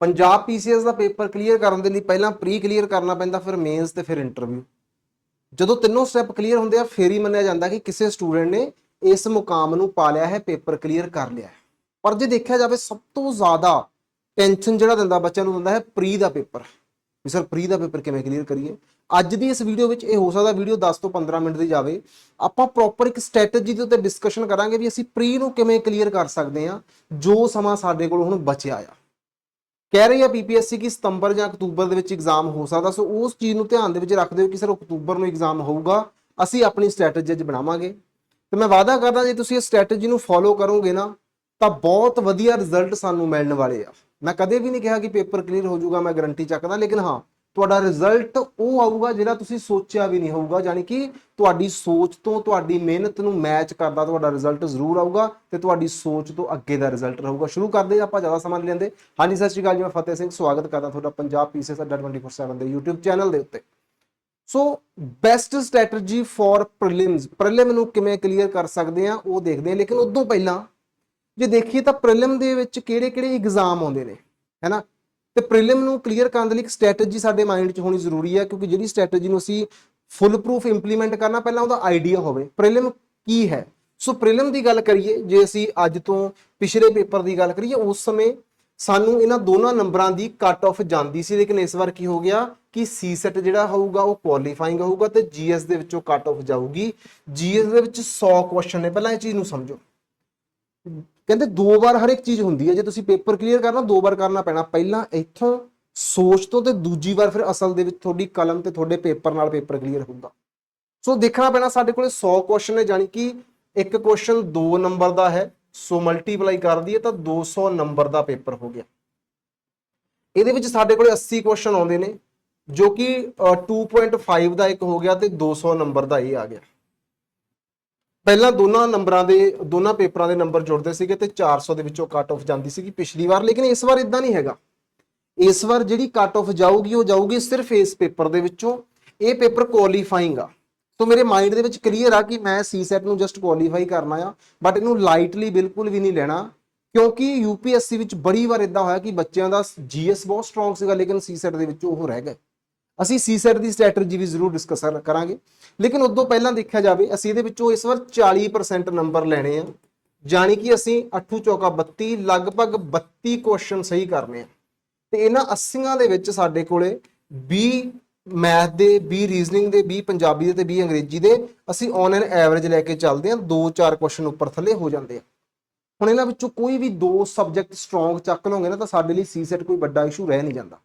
Punjab PCS ਦਾ paper clear ਕਰਨ ਦੇ ਲਈ ਪਹਿਲਾਂ ਪ੍ਰੀ ਕਲੀਅਰ ਕਰਨਾ ਪੈਂਦਾ, ਫਿਰ ਮੇਨਸ ਤੇ ਫਿਰ ਇੰਟਰਵਿਊ ਜਦੋਂ ਤਿੰਨੋਂ ਸਟੈਪ ਕਲੀਅਰ ਹੁੰਦੇ ਆ, ਫੇਰ ਹੀ ਮੰਨਿਆ ਜਾਂਦਾ ਕਿ ਕਿਸੇ ਸਟੂਡੈਂਟ ਨੇ ਇਸ ਮੁਕਾਮ ਨੂੰ ਪਾ ਲਿਆ ਹੈ ਪੇਪਰ ਕਲੀਅਰ ਕਰ ਲਿਆ ਹੈ। ਪਰ ਜੇ ਦੇਖਿਆ ਜਾਵੇ, ਸਭ ਤੋਂ ਜ਼ਿਆਦਾ ਟੈਨਸ਼ਨ ਜਿਹੜਾ ਦਿੰਦਾ ਬੱਚਿਆਂ ਨੂੰ ਦਿੰਦਾ ਹੈ ਪ੍ਰੀ ਦਾ ਪੇਪਰ ਵੀ ਸਰ ਪ੍ਰੀ ਦਾ ਪੇਪਰ ਕਿਵੇਂ ਕਲੀਅਰ ਕਰੀਏ? ਅੱਜ ਦੀ ਇਸ ਵੀਡੀਓ ਵਿੱਚ ਇਹ ਹੋ ਸਕਦਾ ਵੀਡੀਓ 10 ਤੋਂ 15 ਮਿੰਟ ਦੀ ਜਾਵੇ। ਆਪਾਂ ਪ੍ਰੋਪਰ ਇੱਕ ਸਟ੍ਰੈਟਜੀ ਦੇ ਉੱਤੇ ਡਿਸਕਸ਼ਨ ਕਰਾਂਗੇ ਵੀ ਅਸੀਂ ਪ੍ਰੀ ਨੂੰ ਕਿਵੇਂ ਕਲੀਅਰ ਕਰ ਸਕਦੇ ਹਾਂ, ਜੋ ਸਮਾਂ ਸਾਡੇ ਕੋਲ ਹੁਣ ਬਚਿਆ ਆ। ਕਹਿ ਰਹੀ ਆ ਪੀਪੀਐਸਸੀ ਕਿ ਸਤੰਬਰ ਜਾਂ ਅਕਤੂਬਰ ਦੇ ਵਿੱਚ ਐਗਜ਼ਾਮ ਹੋ ਸਕਦਾ। ਸੋ ਉਸ ਚੀਜ਼ ਨੂੰ ਧਿਆਨ ਦੇ ਵਿੱਚ ਰੱਖਦੇ ਹੋ ਕਿ ਸਰ ਅਕਤੂਬਰ ਨੂੰ ਐਗਜ਼ਾਮ ਹੋਊਗਾ, ਅਸੀਂ ਆਪਣੀ ਸਟ੍ਰੈਟਜੀ ਅੱਜ ਬਣਾਵਾਂਗੇ। ਤੇ ਮੈਂ ਵਾਅਦਾ ਕਰਦਾ, ਜੇ ਤੁਸੀਂ ਇਹ ਸਟ੍ਰੈਟਜੀ ਨੂੰ ਫੋਲੋ ਕਰੋਗੇ ਨਾ, ਤਾਂ ਬਹੁਤ ਵਧੀਆ ਰਿਜ਼ਲਟ ਸਾਨੂੰ ਮਿਲਣ ਵਾਲੇ ਆ। ਮੈਂ ਕਦੇ ਵੀ ਨਹੀਂ ਕਿਹਾ ਕਿ ਪੇਪਰ ਕਲੀਅਰ ਹੋ ਜਾਊਗਾ, ਮੈਂ ਗਾਰੰਟੀ ਚੱਕਦਾ, ਲੇਕਿਨ ਹਾਂ ਤੁਹਾਡਾ ਰਿਜ਼ਲਟ ਉਹ ਆਊਗਾ ਜਿਹੜਾ ਤੁਸੀਂ ਸੋਚਿਆ ਵੀ ਨਹੀਂ ਹੋਊਗਾ ਯਾਨੀ ਕਿ ਤੁਹਾਡੀ ਸੋਚ ਤੋਂ ਤੁਹਾਡੀ ਮਿਹਨਤ ਨੂੰ ਮੈਚ ਕਰਦਾ ਤੁਹਾਡਾ ਰਿਜ਼ਲਟ ਜ਼ਰੂਰ ਆਊਗਾ ਤੇ ਤੁਹਾਡੀ ਸੋਚ ਤੋਂ ਅੱਗੇ ਦਾ ਰਿਜ਼ਲਟ ਰਹੂਗਾ। ਸ਼ੁਰੂ ਕਰਦੇ ਆਪਾਂ ਜ਼ਿਆਦਾ ਸਮਾਂ ਨਹੀਂ ਲੈਂਦੇ। ਹਾਂਜੀ, ਸਤਿ ਸ਼੍ਰੀ ਅਕਾਲ ਜੀ, ਮੈਂ ਫਤਿਹ ਸਿੰਘ, ਸਵਾਗਤ ਕਰਦਾ ਤੁਹਾਡਾ ਪੰਜਾਬ ਪੀਸੀਐਸ ਅੱਡਾ 24/7 ਦੇ YouTube ਚੈਨਲ ਦੇ ਉੱਤੇ। So best strategy for prelims prelim ਨੂੰ ਕਿਵੇਂ ਕਲੀਅਰ ਕਰ ਸਕਦੇ ਆ ਉਹ ਦੇਖਦੇ ਆ ਲੇਕਿਨ ਉਦੋਂ ਪਹਿਲਾਂ ਜੇ ਦੇਖੀਏ ਤਾਂ ਪ੍ਰੀਲਿਮ ਦੇ ਵਿੱਚ ਕਿਹੜੇ-ਕਿਹੜੇ ਐਗਜ਼ਾਮ ਆਉਂਦੇ ਨੇ ਹੈਨਾ ਤੇ ਪ੍ਰੀਲਿਮ ਨੂੰ ਕਲੀਅਰ ਕਰਨ ਦੇ ਲਈ ਇੱਕ ਸਟ੍ਰੈਟਜੀ ਸਾਡੇ ਮਾਈਂਡ 'ਚ ਹੋਣੀ ਜ਼ਰੂਰੀ ਹੈ, ਕਿਉਂਕਿ ਜਿਹੜੀ ਸਟ੍ਰੈਟਜੀ ਨੂੰ ਅਸੀਂ ਫੁੱਲ ਪ੍ਰੂਫ ਇੰਪਲੀਮੈਂਟ ਕਰਨਾ, ਪਹਿਲਾਂ ਉਹਦਾ ਆਈਡੀਆ ਹੋਵੇ। ਪ੍ਰੀਲਿਮ ਕੀ ਹੈ? ਸੋ ਪ੍ਰੀਲਿਮ ਦੀ ਗੱਲ ਕਰੀਏ, ਜੇ ਅਸੀਂ ਅੱਜ ਤੋਂ ਪਿਛਲੇ ਪੇਪਰ ਦੀ ਗੱਲ ਕਰੀਏ, ਉਸ ਸਮੇਂ ਸਾਨੂੰ ਇਹਨਾਂ ਦੋਨਾਂ ਨੰਬਰਾਂ ਦੀ ਕੱਟ ਆਫ ਜਾਂਦੀ ਸੀ, ਲੇਕਿਨ ਇਸ ਵਾਰ ਕੀ ਹੋ ਗਿਆ ਕਿ ਸੀ ਸੈਟ ਜਿਹੜਾ ਹੋਊਗਾ, ਉਹ ਕੁਆਲੀਫਾਈਂਗ ਹੋਊਗਾ ਤੇ ਜੀਐਸ ਦੇ ਵਿੱਚੋਂ ਕੱਟ ਆਫ ਜਾਊਗੀ। ਜੀਐਸ ਦੇ ਵਿੱਚ 100 ਕੁਐਸਚਨ ਨੇ, ਪਹਿਲਾਂ ਇਹ ਚੀਜ਼ ਨੂੰ ਸਮਝੋ। ਕਹਿੰਦੇ ਦੋ ਵਾਰ ਹਰ ਇੱਕ ਚੀਜ਼ ਹੁੰਦੀ ਹੈ। ਜੇ ਤੁਸੀਂ ਪੇਪਰ ਕਲੀਅਰ ਕਰਨਾ ਦੋ ਵਾਰ ਕਰਨਾ ਪੈਣਾ। ਪਹਿਲਾਂ ਇੱਥੋਂ ਸੋਚ ਤੋਂ ਤੇ ਦੂਜੀ ਵਾਰ ਫਿਰ ਅਸਲ ਦੇ ਵਿੱਚ ਤੁਹਾਡੀ ਕਲਮ ਤੇ ਤੁਹਾਡੇ ਪੇਪਰ ਨਾਲ ਪੇਪਰ ਕਲੀਅਰ ਹੁੰਦਾ। ਸੋ ਦੇਖਣਾ ਪੈਣਾ ਸਾਡੇ ਕੋਲੇ 100 ਕੁਐਸਚਨ ਨੇ ਜਾਨੀ ਕਿ ਇੱਕ ਕੁਐਸਚਨ 2 ਨੰਬਰ ਦਾ ਹੈ। ਸੋ ਮਲਟੀਪਲਾਈ ਕਰ ਦਈਏ ਤਾਂ 200 ਨੰਬਰ ਦਾ ਪੇਪਰ ਹੋ ਗਿਆ। ਇਹਦੇ ਵਿੱਚ ਸਾਡੇ ਕੋਲੇ 80 ਕੁਐਸਚਨ ਆਉਂਦੇ ਨੇ ਜੋ ਕਿ ਅ, 2.5 ਦਾ ਇੱਕ ਹੋ ਗਿਆ ਤੇ 200 ਨੰਬਰ ਦਾ ਇਹ ਆ ਗਿਆ। ਪਹਿਲਾਂ ਦੋਨਾਂ ਨੰਬਰਾਂ ਦੇ, ਦੋਨਾਂ ਪੇਪਰਾਂ ਦੇ ਨੰਬਰ ਜੁੜਦੇ ਸੀਗੇ ਤੇ 400 ਦੇ ਵਿੱਚੋਂ ਕੱਟ ਆਫ ਜਾਂਦੀ ਸੀਗੀ ਪਿਛਲੀ ਵਾਰ, ਲੇਕਿਨ ਇਸ ਵਾਰ ਇਦਾਂ ਨਹੀਂ ਹੈਗਾ। ਇਸ ਵਾਰ ਜਿਹੜੀ ਕੱਟ ਆਫ ਜਾਊਗੀ, ਉਹ ਜਾਊਗੀ ਸਿਰਫ ਇਸ ਪੇਪਰ ਦੇ ਵਿੱਚੋਂ। ਇਹ ਪੇਪਰ ਕੁਆਲੀਫਾਈਂਗ ਆ। ਸੋ ਮੇਰੇ ਮਾਈਂਡ ਦੇ ਵਿੱਚ ਕਲੀਅਰ ਆ ਕਿ ਮੈਂ ਸੀ ਸੀਸੈਟ ਨੂੰ ਜਸਟ ਕੁਆਲੀਫਾਈ ਕਰਨਾ ਆ ਬਟ ਇਹਨੂੰ ਲਾਈਟਲੀ ਬਿਲਕੁਲ ਵੀ ਨਹੀਂ ਲੈਣਾ, ਕਿਉਂਕਿ ਯੂਪੀਐਸਸੀ ਵਿੱਚ ਬੜੀ ਵਾਰ ਇਦਾਂ ਹੋਇਆ ਕਿ ਬੱਚਿਆਂ ਦਾ ਜੀਐਸ ਬਹੁਤ ਸਟਰੋਂਗ ਸੀਗਾ, ਲੇਕਿਨ ਸੀ ਸੀਸੈਟ ਦੇ ਵਿੱਚ ਉਹ ਰਹਿ ਗਏ। ਅਸੀਂ ਸੀਸੈਟ ਦੀ ਸਟ੍ਰੈਟਜੀ ਵੀ ਜ਼ਰੂਰ ਡਿਸਕਸ ਕਰਾਂਗੇ। ਲੇਕਿਨ ਉਦੋਂ ਪਹਿਲਾਂ ਦੇਖਿਆ ਜਾਵੇ, ਅਸੀਂ ਇਹਦੇ ਵਿੱਚੋਂ ਇਸ ਵਾਰ 40% ਨੰਬਰ ਲੈਣੇ ਆ। ਜਾਣੀ ਕਿ ਅਸੀਂ 8 ਚੌਕਾ 32 ਲਗਭਗ 32 ਕੁਐਸਚਨ ਸਹੀ ਕਰਨੇ ਆ। ਤੇ ਇਹਨਾਂ 80ਾਂ ਦੇ ਵਿੱਚ ਸਾਡੇ ਕੋਲੇ 20 ਮੈਥ ਦੇ 20 ਰੀਜ਼ਨਿੰਗ ਦੇ 20 ਪੰਜਾਬੀ ਦੇ ਤੇ 20 ਅੰਗਰੇਜ਼ੀ ਦੇ ਅਸੀਂ ਔਨ ਐਨ ਐਵਰੇਜ ਲੈ ਕੇ ਚੱਲਦੇ ਆ। 2-4 ਕੁਐਸਚਨ ਉੱਪਰ ਥੱਲੇ ਹੋ ਜਾਂਦੇ ਆ। ਹੁਣ ਇਹਨਾਂ ਵਿੱਚੋਂ ਕੋਈ ਵੀ ਦੋ ਸਬਜੈਕਟ ਸਟਰੋਂਗ ਚੱਕ ਲਓਗੇ ਨਾ, ਤਾਂ ਸਾਡੇ ਲਈ ਸੀਸੈਟ ਕੋਈ ਵੱਡਾ ਇਸ਼ੂ ਰਹਿ ਨਹੀਂ ਜਾਂਦਾ।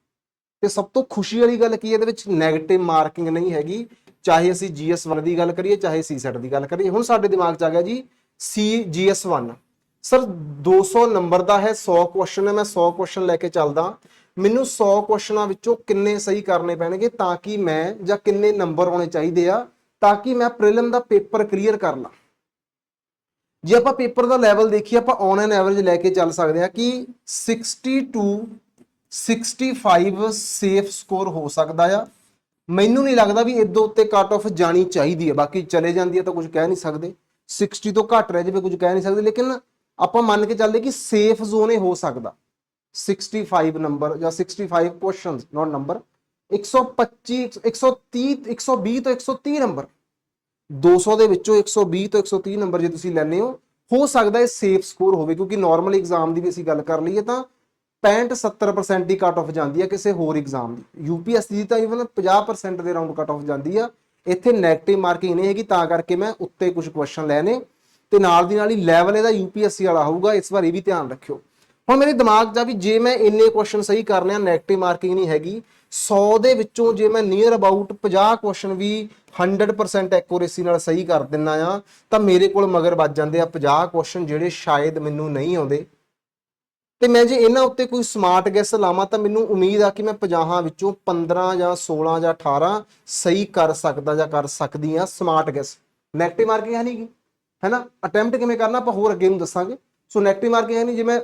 ਤੇ ਸਭ ਤੋਂ ਖੁਸ਼ੀ ਵਾਲੀ ਗੱਲ ਕੀ ਹੈ? ਇਹਦੇ ਵਿੱਚ 네ਗੇਟਿਵ ਮਾਰਕਿੰਗ ਨਹੀਂ ਹੈਗੀ। ਚਾਹੇ ਅਸੀਂ GS1 ਦੀ ਗੱਲ ਕਰੀਏ, ਚਾਹੇ CSET ਦੀ ਗੱਲ ਕਰੀਏ। ਹੁਣ ਸਾਡੇ ਦਿਮਾਗ 'ਚ ਆ ਗਿਆ ਜੀ, C GS1 ਸਰ 200 ਨੰਬਰ ਦਾ ਹੈ 100 ਕੁਐਸਚਨ ਹੈ, ਮੈਂ 100 ਕੁਐਸਚਨ ਲੈ ਕੇ ਚੱਲਦਾ। ਮੈਨੂੰ 100 ਕੁਐਸਚਨਾਂ ਵਿੱਚੋਂ ਕਿੰਨੇ ਸਹੀ ਕਰਨੇ ਪੈਣਗੇ ਤਾਂ ਕਿ ਮੈਂ ਜਾਂ ਕਿੰਨੇ ਨੰਬਰ ਆਉਣੇ ਚਾਹੀਦੇ ਆ, ਤਾਂ ਕਿ ਮੈਂ ਪ੍ਰੀਲਿਮ ਦਾ ਪੇਪਰ ਕਲੀਅਰ ਕਰ ਲਾਂ। ਜੇ ਆਪਾਂ ਪੇਪਰ ਦਾ ਲੈਵਲ ਦੇਖੀਏ, ਆਪਾਂ ਔਨ ਐਨ ਐਵਰੇਜ ਲੈ ਕੇ ਚੱਲ ਸਕਦੇ ਆ ਕਿ 60 ਟੂ 65 ਸੇਫ ਸਕੋਰ ਹੋ ਸਕਦਾ ਆ। ਮੈਨੂੰ ਨਹੀਂ ਲੱਗਦਾ ਵੀ ਇਦੋਂ ਉੱਤੇ ਕੱਟ ਆਫ ਜਾਣੀ ਚਾਹੀਦੀ ਹੈ ਬਾਕੀ ਚਲੇ ਜਾਂਦੀ ਹੈ ਤਾਂ ਕੁਝ ਕਹਿ ਨਹੀਂ ਸਕਦੇ। 60 ਤੋਂ ਘੱਟ ਰਹਿ ਜਾਵੇ ਕੁਝ ਕਹਿ ਨਹੀਂ ਸਕਦੇ, ਲੇਕਿਨ ਆਪਾਂ ਮੰਨ ਕੇ ਚੱਲਦੇ ਕਿ ਸੇਫ ਜ਼ੋਨ ਇਹ ਹੋ ਸਕਦਾ। 65 ਨੰਬਰ ਜਾਂ 65 ਕੁਐਸਚਨਸ ਨਾਟ ਨੰਬਰ 125 130 120 ਤੋਂ 130 ਨੰਬਰ 200 ਦੇ ਵਿੱਚੋਂ 120 ਤੋਂ 130 ਨੰਬਰ ਜੇ ਤੁਸੀਂ ਲੈਣੇ ਹੋ ਹੋ ਸਕਦਾ ਇਹ ਸੇਫ ਸਕੋਰ ਹੋਵੇ, ਕਿਉਂਕਿ ਨਾਰਮਲ ਐਗਜ਼ਾਮ ਦੀ ਵੀ ਅਸੀਂ ਗੱਲ ਕਰ ਲਈਏ ਤਾਂ 65 70% ਦੀ ਕੱਟ ਆਫ ਜਾਂਦੀ ਹੈ ਕਿਸੇ ਹੋਰ ਐਗਜ਼ਾਮ ਦੀ। ਯੂਪੀਐਸਸੀ ਦੀ ਤਾਂ ਇਵਨ 50% ਦੇ ਰਾਉਂਡ ਕੱਟ ਆਫ ਜਾਂਦੀ ਆ। ਇੱਥੇ 네ਗੇਟਿਵ ਮਾਰਕਿੰਗ ਨਹੀਂ ਹੈਗੀ, ਤਾਂ ਕਰਕੇ ਮੈਂ ਉੱਤੇ ਕੁਝ ਕੁਐਸਚਨ ਲੈਣੇ। ਤੇ ਨਾਲ ਦੀ ਨਾਲ ਹੀ ਲੈਵਲ ਇਹਦਾ ਯੂਪੀਐਸਸੀ ਵਾਲਾ ਹੋਊਗਾ, ਇਸ ਵਾਰ ਇਹ ਵੀ ਧਿਆਨ ਰੱਖਿਓ। ਹੁਣ ਮੇਰੇ ਦਿਮਾਗ 'ਚ ਆ ਵੀ ਜੇ ਮੈਂ ਇੰਨੇ ਕੁਐਸਚਨ ਸਹੀ ਕਰਨੇ ਆ 네ਗੇਟਿਵ ਮਾਰਕਿੰਗ ਨਹੀਂ ਹੈਗੀ। 100 ਦੇ ਵਿੱਚੋਂ ਜੇ ਮੈਂ ਨੀਅਰ ਅਬਾਊਟ 50 ਕੁਐਸਚਨ ਵੀ 100% ਐਕੂਰੇਸੀ ਨਾਲ ਸਹੀ ਕਰ ਦਿੰਨਾ ਆ, ਤਾਂ ਮੇਰੇ ਕੋਲ ਮਗਰ ਵੱਜ ਜਾਂਦੇ ਆ 50 ਕੁਐਸਚਨ ਜਿਹੜੇ ਸ਼ਾਇਦ ਮੈਨੂੰ ਨਹੀਂ ਆਉਂਦੇ। ਤੇ ਮੈਂ ਜੇ ਇਹਨਾਂ ਉੱਤੇ ਕੋਈ ਸਮਾਰਟ ਗੈਸ ਲਾਵਾਂ ਤਾਂ ਮੈਨੂੰ ਉਮੀਦ ਆ ਕਿ ਮੈਂ 50 ਵਿੱਚੋਂ 15 ਜਾਂ 16 ਜਾਂ 18 ਸਹੀ ਕਰ ਸਕਦਾ ਜਾਂ ਕਰ ਸਕਦੀ ਆ ਸਮਾਰਟ ਗੈਸ 네ਗੇਟਿਵ ਮਾਰਕਿੰਗ ਹੈ ਨਹੀਂ ਗੀ, ਹੈਨਾ? ਅਟੈਂਪਟ ਕਿਵੇਂ ਕਰਨਾ ਆਪਾਂ ਹੋਰ ਅੱਗੇ ਨੂੰ ਦੱਸਾਂਗੇ। ਸੋ 네ਗੇਟਿਵ ਮਾਰਕਿੰਗ ਹੈ ਨਹੀਂ, ਜੇ ਮੈਂ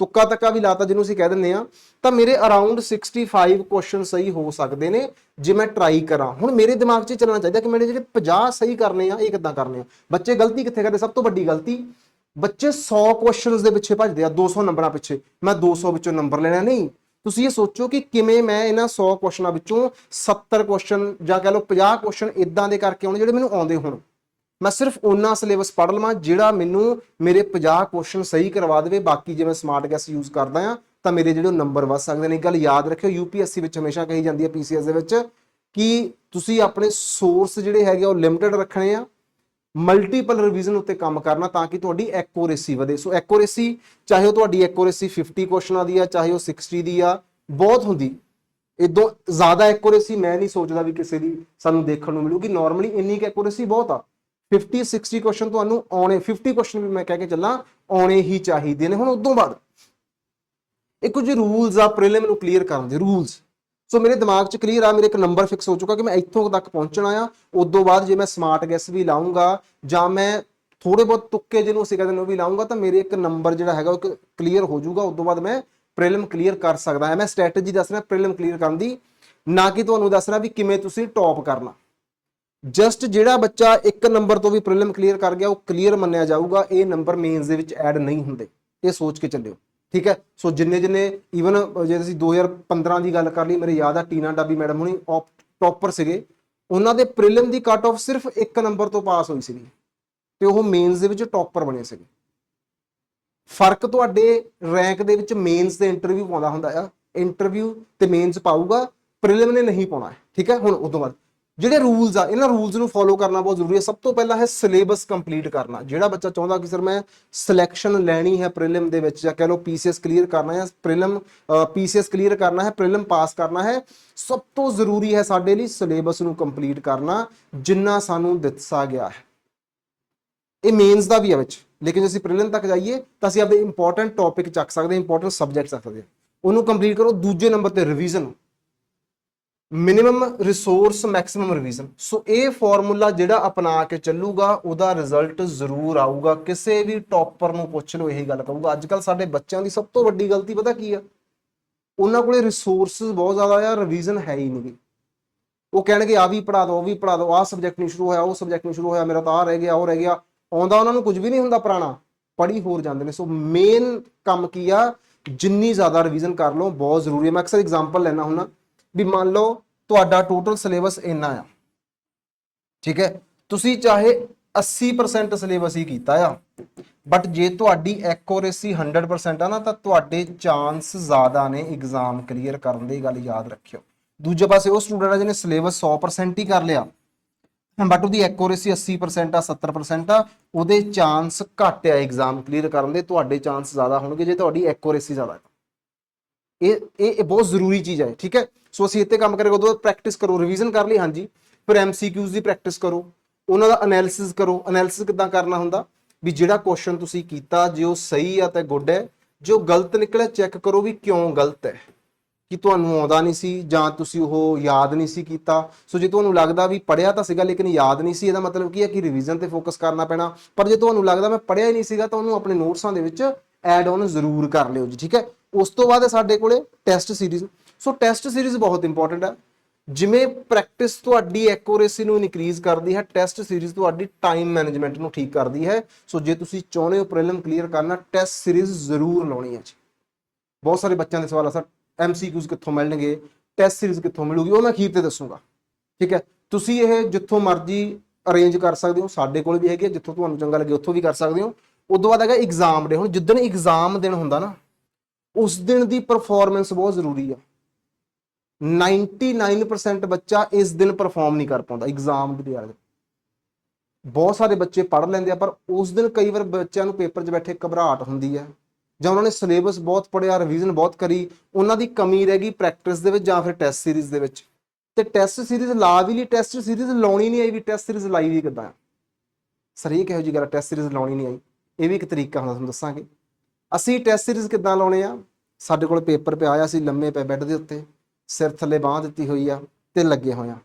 ਤੁੱਕਾ ਤੱਕਾ ਵੀ ਲਾਤਾ ਜਿਹਨੂੰ ਅਸੀਂ ਕਹਿ ਦਿੰਦੇ ਆ ਤਾਂ ਮੇਰੇ ਅਰਾਊਂਡ 65 ਕੁਐਸਚਨ ਸਹੀ ਹੋ ਸਕਦੇ ਨੇ, ਜੇ ਮੈਂ ਟਰਾਈ ਕਰਾਂ। ਹੁਣ ਮੇਰੇ ਦਿਮਾਗ 'ਚ ਚੱਲਣਾ ਚਾਹੀਦਾ ਕਿ ਮੇਰੇ ਜਿਹੜੇ 50 ਸਹੀ ਕਰਨੇ ਆ, ਇਹ ਕਿੱਦਾਂ ਕਰਨੇ ਆ? ਬੱਚੇ ਗਲਤੀ ਕਿੱਥੇ ਕਰਦੇ? ਸਭ ਤੋਂ ਵੱਡੀ ਗਲਤੀ ਬੱਚੇ 100 ਕੁਐਸਚਨਸ ਦੇ ਪਿੱਛੇ ਭੱਜਦੇ ਆ 200 ਨੰਬਰਾਂ ਪਿੱਛੇ। ਮੈਂ 200 ਵਿੱਚੋਂ ਨੰਬਰ ਲੈਣਾ ਨਹੀਂ। ਤੁਸੀਂ ਇਹ ਸੋਚੋ ਕਿ ਕਿਵੇਂ ਮੈਂ ਇਹਨਾਂ 100 ਕੁਐਸਚਨਾਂ ਵਿੱਚੋਂ 70 ਕੁਐਸਚਨ ਜਾਂ ਕਹ ਲਓ 50 ਕੁਐਸਚਨ ਇਦਾਂ ਦੇ ਕਰਕੇ ਆਉਣੇ ਜਿਹੜੇ ਮੈਨੂੰ ਆਉਂਦੇ ਹੋਣ। ਮੈਂ ਸਿਰਫ ਉਹਨਾਂ ਸਿਲੇਬਸ ਪੜ੍ਹ ਲਵਾਂ ਜਿਹੜਾ ਮੈਨੂੰ ਮੇਰੇ 50 ਕੁਐਸਚਨ ਸਹੀ ਕਰਵਾ ਦੇਵੇ। ਬਾਕੀ ਜੇ ਮੈਂ ਸਮਾਰਟ ਗੈਸ ਯੂਜ਼ ਕਰਦਾ ਆ ਤਾਂ ਮੇਰੇ ਜਿਹੜੇ ਨੰਬਰ ਵੱਧ ਸਕਦੇ ਨੇ। ਇੱਕ ਗੱਲ ਯਾਦ ਰੱਖਿਓ ਯੂਪੀਐਸਸੀ ਵਿੱਚ ਹਮੇਸ਼ਾ ਕਹੀ ਜਾਂਦੀ ਹੈ ਪੀਸੀਐਸ ਦੇ ਵਿੱਚ, ਕਿ ਤੁਸੀਂ ਆਪਣੇ ਸੋਰਸ ਜਿਹੜੇ ਹੈਗੇ ਆ, ਉਹ ਲਿਮਟਿਡ ਰੱਖਣੇ ਆ। ਮਲਟੀਪਲ ਰਿਵੀਜ਼ਨ ਉੱਤੇ ਕੰਮ ਕਰਨਾ ਤਾਂ ਕਿ ਤੁਹਾਡੀ ਐਕੂਰੇਸੀ ਵਧੇ। ਸੋ ਐਕੂਰੇਸੀ ਚਾਹੇ ਉਹ ਤੁਹਾਡੀ ਐਕੂਰੇਸੀ 50 ਕੁਐਸਚਨਾਂ ਦੀ ਆ, ਚਾਹੇ ਉਹ 60 ਦੀ ਆ, ਬਹੁਤ ਹੁੰਦੀ। ਇਦੋਂ ਜ਼ਿਆਦਾ ਐਕੂਰੇਸੀ ਮੈਂ ਨਹੀਂ ਸੋਚਦਾ ਵੀ ਕਿਸੇ ਦੀ ਸਾਨੂੰ ਦੇਖਣ ਨੂੰ ਮਿਲੂਗੀ। ਨਾਰਮਲੀ ਇੰਨੀ ਕੁ ਐਕੂਰੇਸੀ ਬਹੁਤ ਆ। 50 60 ਕੁਐਸਚਨ ਤੁਹਾਨੂੰ ਆਉਣੇ 50 ਕੁਐਸਚਨ ਵੀ ਮੈਂ ਕਹਿ ਕੇ ਚੱਲਾਂ, ਆਉਣੇ ਹੀ ਚਾਹੀਦੇ ਨੇ ਹੁਣ ਉਦੋਂ ਬਾਅਦ। ਇਹ ਕੁਝ ਰੂਲਸ ਆ ਪ੍ਰੀਲਿਮ ਨੂੰ ਕਲੀਅਰ ਕਰਨ ਦੇ ਰੂਲਸ ਸੋ ਮੇਰੇ ਦਿਮਾਗ 'ਚ ਕਲੀਅਰ ਆ, ਮੇਰੇ ਇੱਕ ਨੰਬਰ ਫਿਕਸ ਹੋ ਚੁੱਕਾ ਕਿ ਮੈਂ ਇੱਥੋਂ ਤੱਕ ਪਹੁੰਚਣਾ ਆ। ਉਦੋਂ ਬਾਅਦ ਜੇ ਮੈਂ ਸਮਾਰਟ ਗੈਸ ਵੀ ਲਾਉਂਗਾ ਜਾਂ ਮੈਂ ਥੋੜੇ ਬਹੁਤ ਤੁੱਕੇ ਜਿਹਨੂੰ ਅਸੀਂ ਕਹਿੰਦੇ ਨੇ ਉਹ ਵੀ ਲਾਉਂਗਾ ਤਾਂ ਮੇਰੇ ਇੱਕ ਨੰਬਰ ਜਿਹੜਾ ਹੈਗਾ ਉਹ ਕਲੀਅਰ ਹੋ ਜਾਊਗਾ। ਤੋਂ ਬਾਅਦ ਮੈਂ ਪ੍ਰੀਲਿਮ ਕਲੀਅਰ ਕਰ ਸਕਦਾ। ਹਾਂ ਮੈਂ ਸਟ੍ਰੈਟਜੀ ਦੱਸ ਰਿਹਾ ਪ੍ਰੀਲਿਮ ਕਲੀਅਰ ਕਰਨ ਦੀ। ਨਾ ਕਿ ਤੁਹਾਨੂੰ ਦੱਸ ਰਿਹਾ ਵੀ ਕਿਵੇਂ ਤੁਸੀਂ ਟੌਪ ਕਰਨਾ। ਜਸਟ ਜਿਹੜਾ ਬੱਚਾ ਇੱਕ ਨੰਬਰ ਤੋਂ ਵੀ ਪ੍ਰੀਲਿਮ ਕਲੀਅਰ ਕਰ ਗਿਆ, ਉਹ ਕਲੀਅਰ ਮੰਨਿਆ ਜਾਊਗਾ। ਇਹ ਨੰਬਰ ਮੇਨਸ ਦੇ ਵਿੱਚ ਐਡ ਨਹੀਂ ਹੁੰਦੇ। ਇਹ ਸੋਚ ਕੇ ਚੱਲਿਓ। ਠੀਕ ਹੈ? ਸੋ ਜਿੰਨੇ ਜਿੰਨੇ ਈਵਨ ਜੇ ਅਸੀਂ 2015 ਦੀ ਗੱਲ ਕਰ ਲਈ, ਮੇਰੇ ਯਾਦ ਆ ਟੀਨਾ ਡਾਬੀ ਮੈਡਮ ਹੁਣੀ ਟੌਪਰ ਸੀਗੇ। ਉਹਨਾਂ ਦੇ ਪ੍ਰੀਲਿਮ ਦੀ ਕੱਟ ਆਫ ਸਿਰਫ ਇੱਕ ਨੰਬਰ ਤੋਂ ਪਾਸ ਹੋਈ ਸੀਗੀ। ਤੇ ਉਹ ਮੇਨਸ ਦੇ ਵਿੱਚ ਟੌਪਰ ਬਣੇ ਸੀਗੇ। ਫ਼ਰਕ ਤੁਹਾਡੇ ਰੈਂਕ ਦੇ ਵਿੱਚ ਮੇਨਸ ਤੇ ਇੰਟਰਵਿਊ ਪਾਉਂਦਾ ਹੁੰਦਾ ਆ। ਇੰਟਰਵਿਊ ਤੇ ਮੇਨਸ ਪਾਊਗਾ, ਪ੍ਰੀਲਿਮ ਨੇ ਨਹੀਂ ਪਾਉਣਾ ਠੀਕ ਹੈ? ਹੁਣ ਉਦੋਂ ਬਾਅਦ। ਜਿਹੜੇ ਰੂਲਸ ਆ, ਇਹਨਾਂ ਰੂਲਸ ਨੂੰ ਫੋਲੋ ਕਰਨਾ ਬਹੁਤ ਜ਼ਰੂਰੀ ਹੈ। ਸਭ ਤੋਂ ਪਹਿਲਾਂ ਹੈ ਸਿਲੇਬਸ ਕੰਪਲੀਟ ਕਰਨਾ। ਜਿਹੜਾ ਬੱਚਾ ਚਾਹੁੰਦਾ ਕਿ ਸਰ ਮੈਂ ਸਿਲੈਕਸ਼ਨ ਲੈਣੀ ਹੈ ਪ੍ਰੀਲਿਮ ਦੇ ਵਿੱਚ ਜਾਂ ਕਹ ਲਓ ਪੀਸੀਐਸ ਕਲੀਅਰ ਕਰਨਾ ਹੈ ਪ੍ਰੀਲਿਮ ਪੀਸੀਐਸ ਕਲੀਅਰ ਕਰਨਾ ਹੈ ਪ੍ਰੀਲਿਮ ਪਾਸ ਕਰਨਾ ਹੈ, ਸਭ ਤੋਂ ਜ਼ਰੂਰੀ ਹੈ ਸਾਡੇ ਲਈ ਸਿਲੇਬਸ ਨੂੰ ਕੰਪਲੀਟ ਕਰਨਾ, ਜਿੰਨਾ ਸਾਨੂੰ ਦਿੱਤਾ ਗਿਆ ਹੈ। ਇਹ ਮੇਨਸ ਦਾ ਵੀ ਹੈ ਵਿੱਚ। ਲੇਕਿਨ ਜੇ ਅਸੀਂ ਪ੍ਰੀਲਿਮ ਤੱਕ ਜਾਈਏ, ਤਾਂ ਅਸੀਂ ਆਪਦੇ ਇੰਪੋਰਟੈਂਟ ਟੌਪਿਕ ਚੱਕ ਸਕਦੇ ਹਾਂ ਇੰਪੋਰਟੈਂਟ ਸਬਜੈਕਟ ਚੱਕ ਸਕਦੇ ਹਾਂ। ਉਹਨੂੰ ਕੰਪਲੀਟ ਕਰੋ, ਦੂਜੇ ਨੰਬਰ ਤੇ revision minimum resource maximum revision so ਇਹ ਫਾਰਮੂਲਾ ਜਿਹੜਾ ਅਪਣਾ ਕੇ ਚੱਲੂਗਾ, ਉਹਦਾ ਰਿਜ਼ਲਟ ਜ਼ਰੂਰ ਆਊਗਾ। ਕਿਸੇ ਵੀ ਟੌਪਰ ਨੂੰ ਪੁੱਛ ਲਓ, ਇਹੀ ਗੱਲ ਕਹੂਗਾ। ਅੱਜ ਕੱਲ ਸਾਡੇ ਬੱਚਿਆਂ ਦੀ ਸਭ ਤੋਂ ਵੱਡੀ ਗਲਤੀ ਪਤਾ ਕੀ ਆ? ਉਹਨਾਂ ਕੋਲੇ ਰਿਸੋਰਸਸ ਬਹੁਤ ਜ਼ਿਆਦਾ ਆ ਰਿਵੀਜ਼ਨ ਹੈ ਹੀ ਨਹੀਂ। ਉਹ ਕਹਿਣਗੇ ਆ ਵੀ ਪੜਾ ਦਿਓ ਉਹ ਵੀ ਪੜਾ ਦਿਓ ਆਹ ਸਬਜੈਕਟ ਨਹੀਂ ਸ਼ੁਰੂ ਹੋਇਆ, ਉਹ ਸਬਜੈਕਟ ਨਹੀਂ ਸ਼ੁਰੂ ਹੋਇਆ, ਮੇਰਾ ਤਾਂ ਆ ਰਹਿ ਗਿਆ, ਉਹ ਰਹਿ ਗਿਆ। ਆਉਂਦਾ ਉਹਨਾਂ ਨੂੰ ਕੁਝ ਵੀ ਨਹੀਂ ਹੁੰਦਾ ਪੁਰਾਣਾ। ਪੜੀ ਹੋਰ ਜਾਂਦੇ ਨੇ। ਸੋ ਮੇਨ ਕੰਮ ਕੀ ਆ? ਜਿੰਨੀ ਜ਼ਿਆਦਾ ਰਿਵੀਜ਼ਨ ਕਰ ਲਓ, ਬਹੁਤ ਜ਼ਰੂਰੀ ਹੈ ਮੈਂ ਅਕਸਰ ਐਗਜ਼ਾਮਪਲ ਲੈਣਾ ਹੁੰਦਾ। ਵੀ ਮੰਨ ਲਓ ਤੁਹਾਡਾ ਟੋਟਲ ਸਿਲੇਬਸ ਇੰਨਾ ਆ। ਠੀਕ ਹੈ? ਤੁਸੀਂ ਚਾਹੇ 80% ਸਿਲੇਬਸ ਹੀ ਕੀਤਾ ਆ ਬਟ ਜੇ ਤੁਹਾਡੀ ਐਕੋਰੇਸੀ 100% ਆ ਨਾ, ਤਾਂ ਤੁਹਾਡੇ ਚਾਂਸ ਜ਼ਿਆਦਾ ਨੇ ਐਗਜ਼ਾਮ ਕਲੀਅਰ ਕਰਨ ਦੀ ਗੱਲ ਯਾਦ ਰੱਖਿਓ। ਦੂਜੇ ਪਾਸੇ ਉਹ ਸਟੂਡੈਂਟ ਆ ਜਿਹਨੇ ਸਿਲੇਬਸ 100% ਹੀ ਕਰ ਲਿਆ। ਬਟ ਉਹਦੀ ਐਕੋਰੇਸੀ 80% ਆ 70% ਆ, ਉਹਦੇ ਚਾਂਸ ਘੱਟ ਆ ਐਗਜ਼ਾਮ ਕਲੀਅਰ ਕਰਨ ਦੇ, ਤੁਹਾਡੇ ਚਾਂਸ ਜ਼ਿਆਦਾ ਹੋਣਗੇ ਜੇ ਤੁਹਾਡੀ ਐਕੋਰੇਸੀ ਜ਼ਿਆਦਾ ਇਹ ਇਹ ਬਹੁਤ ਜ਼ਰੂਰੀ ਚੀਜ਼ ਹੈ ਠੀਕ ਹੈ? ਸੋ ਅਸੀਂ ਇੱਥੇ ਕੰਮ ਕਰਾਂਗੇ ਉਦੋਂ ਪ੍ਰੈਕਟਿਸ ਕਰੋ ਰਿਵੀਜ਼ਨ ਕਰ ਲਈ, ਹਾਂਜੀ। ਫਿਰ ਐਮਸੀਕਿਊਜ਼ ਦੀ ਪ੍ਰੈਕਟਿਸ ਕਰੋ, ਉਹਨਾਂ ਦਾ ਐਨਾਲਿਸਿਸ ਕਰੋ। ਐਨਾਲਿਸਿਸ ਕਿੱਦਾਂ ਕਰਨਾ ਹੁੰਦਾ? ਵੀ ਜਿਹੜਾ ਕੁਐਸਚਨ ਤੁਸੀਂ ਕੀਤਾ, ਜੇ ਉਹ ਸਹੀ ਆ ਤਾਂ ਗੁੱਡ ਹੈ। ਜੋ ਗਲਤ ਨਿਕਲਿਆ ਚੈੱਕ ਕਰੋ ਵੀ ਕਿਉਂ ਗਲਤ ਹੈ। ਕਿ ਤੁਹਾਨੂੰ ਆਉਂਦਾ ਨਹੀਂ ਸੀ, ਜਾਂ ਤੁਸੀਂ ਉਹ ਯਾਦ ਨਹੀਂ ਸੀ ਕੀਤਾ। ਸੋ ਜੇ ਤੁਹਾਨੂੰ ਲੱਗਦਾ ਵੀ ਪੜਿਆ ਤਾਂ ਸੀਗਾ, ਲੇਕਿਨ ਯਾਦ ਨਹੀਂ ਸੀ, ਇਹਦਾ ਮਤਲਬ ਕੀ ਹੈ ਕਿ ਰਿਵੀਜ਼ਨ ਤੇ ਫੋਕਸ ਕਰਨਾ ਪੈਣਾ। ਪਰ ਜੇ ਤੁਹਾਨੂੰ ਲੱਗਦਾ ਮੈਂ ਪੜਿਆ ਹੀ ਨਹੀਂ ਸੀਗਾ, ਤਾਂ ਉਹਨੂੰ ਆਪਣੇ ਨੋਟਸਾਂ ਦੇ ਵਿੱਚ ਐਡ ਆਨ ਜ਼ਰੂਰ ਕਰ ਲਿਓ ਜੀ, ਠੀਕ ਹੈ? ਉਸ ਤੋਂ ਬਾਅਦ ਸਾਡੇ ਕੋਲੇ test series so test series ਬਹੁਤ ਇੰਪੋਰਟੈਂਟ ਆ। ਜਿਵੇਂ ਪ੍ਰੈਕਟਿਸ ਤੁਹਾਡੀ ਐਕੂਰੇਸੀ ਨੂੰ ਇਨਕਰੀਜ਼ ਕਰਦੀ ਹੈ ਟੈਸਟ ਸੀਰੀਜ਼ ਤੁਹਾਡੀ ਟਾਈਮ ਮੈਨੇਜਮੈਂਟ ਨੂੰ ਠੀਕ ਕਰਦੀ ਹੈ। ਸੋ ਜੇ ਤੁਸੀਂ ਚਾਹੁੰਦੇ ਹੋ ਪ੍ਰੀਲਿਮ ਕਲੀਅਰ ਕਰਨਾ ਟੈਸਟ ਸੀਰੀਜ਼ ਜ਼ਰੂਰ ਲਾਉਣੀ ਹੈ ਜੀ। ਬਹੁਤ ਸਾਰੇ ਬੱਚਿਆਂ ਦੇ ਸਵਾਲ ਆ ਸਰ ਐਮਸੀਕਿਊਜ਼ ਕਿੱਥੋਂ ਮਿਲਣਗੇ? ਟੈਸਟ ਸੀਰੀਜ਼ ਕਿੱਥੋਂ ਮਿਲੂਗੀ? ਉਹ ਮੈਂ ਅਖੀਰ ਤੇ ਦੱਸੂਗਾ। ਠੀਕ ਹੈ? ਤੁਸੀਂ ਇਹ ਜਿੱਥੋਂ ਮਰਜ਼ੀ ਅਰੇਂਜ ਕਰ ਸਕਦੇ ਹੋ। ਸਾਡੇ ਕੋਲ ਵੀ ਹੈਗੇ ਆ, ਜਿੱਥੋਂ ਤੁਹਾਨੂੰ ਚੰਗਾ ਲੱਗੇ ਉੱਥੋਂ ਵੀ ਕਰ ਸਕਦੇ ਹੋ। ਉਦੋਂ ਬਾਅਦ ਹੈਗਾ ਐਗਜ਼ਾਮ ਡੇ ਹੁਣ ਜਿੱਦਣ ਐਗਜ਼ਾਮ ਦਿਨ ਹੁੰਦਾ ਨਾ ਉਸ ਦਿਨ ਦੀ ਪਰਫਾਰਮੈਂਸ ਬਹੁਤ ਜ਼ਰੂਰੀ ਆ। 99% ਬੱਚਾ ਇਸ ਦਿਨ ਪਰਫਾਰਮ ਨਹੀਂ ਕਰ ਪਾਉਂਦਾ ਐਗਜ਼ਾਮ ਦੇ ਯਾਰ ਬਹੁਤ ਸਾਰੇ ਬੱਚੇ ਪੜ੍ਹ ਲੈਂਦੇ ਆ, ਪਰ ਉਸ ਦਿਨ ਕਈ ਵਾਰ ਬੱਚਿਆਂ ਨੂੰ ਪੇਪਰ 'ਚ ਬੈਠੇ ਘਬਰਾਹਟ ਹੁੰਦੀ ਹੈ। ਜਾਂ ਉਹਨਾਂ ਨੇ ਸਿਲੇਬਸ ਬਹੁਤ ਪੜਿਆ ਰਿਵੀਜ਼ਨ ਬਹੁਤ ਕਰੀ, ਉਹਨਾਂ ਦੀ ਕਮੀ ਰਹਿ ਗਈ ਪ੍ਰੈਕਟਿਸ ਦੇ ਵਿੱਚ ਜਾਂ ਫਿਰ ਟੈਸਟ ਸੀਰੀਜ਼ ਦੇ ਵਿੱਚ। ਤੇ ਟੈਸਟ ਸੀਰੀਜ਼ ਲਾ ਵੀ ਲਈ ਟੈਸਟ ਸੀਰੀਜ਼ ਲਾਉਣੀ ਨਹੀਂ ਆਈ ਵੀ ਟੈਸਟ ਸੀਰੀਜ਼ ਲਾਈ ਵੀ ਕਿੱਦਾਂ ਸਰ, ਇਹ ਕਿਹੋ ਜੀ ਗੱਲ ਟੈਸਟ ਸੀਰੀਜ਼ ਲਾਉਣੀ ਨਹੀਂ ਆਈ। ਇਹ ਵੀ ਇੱਕ ਤਰੀਕਾ ਹੁੰਦਾ, ਤੁਹਾਨੂੰ ਦੱਸਾਂਗੇ। ਅਸੀਂ ਟੈਸਟ ਸੀਰੀਜ਼ ਕਿੱਦਾਂ ਲਾਉਣੇ ਆ? ਸਾਡੇ ਕੋਲ ਪੇਪਰ ਪਿਆ ਆ ਅਸੀਂ ਲੰਮੇ ਪਏ ਬੈੱਡ ਦੇ ਉੱਤੇ। ਸਿਰ ਥੱਲੇ ਬਾਹ ਦਿੱਤੀ ਹੋਈ ਆ ਤੇ ਲੱਗੇ ਹੋਏ ਆ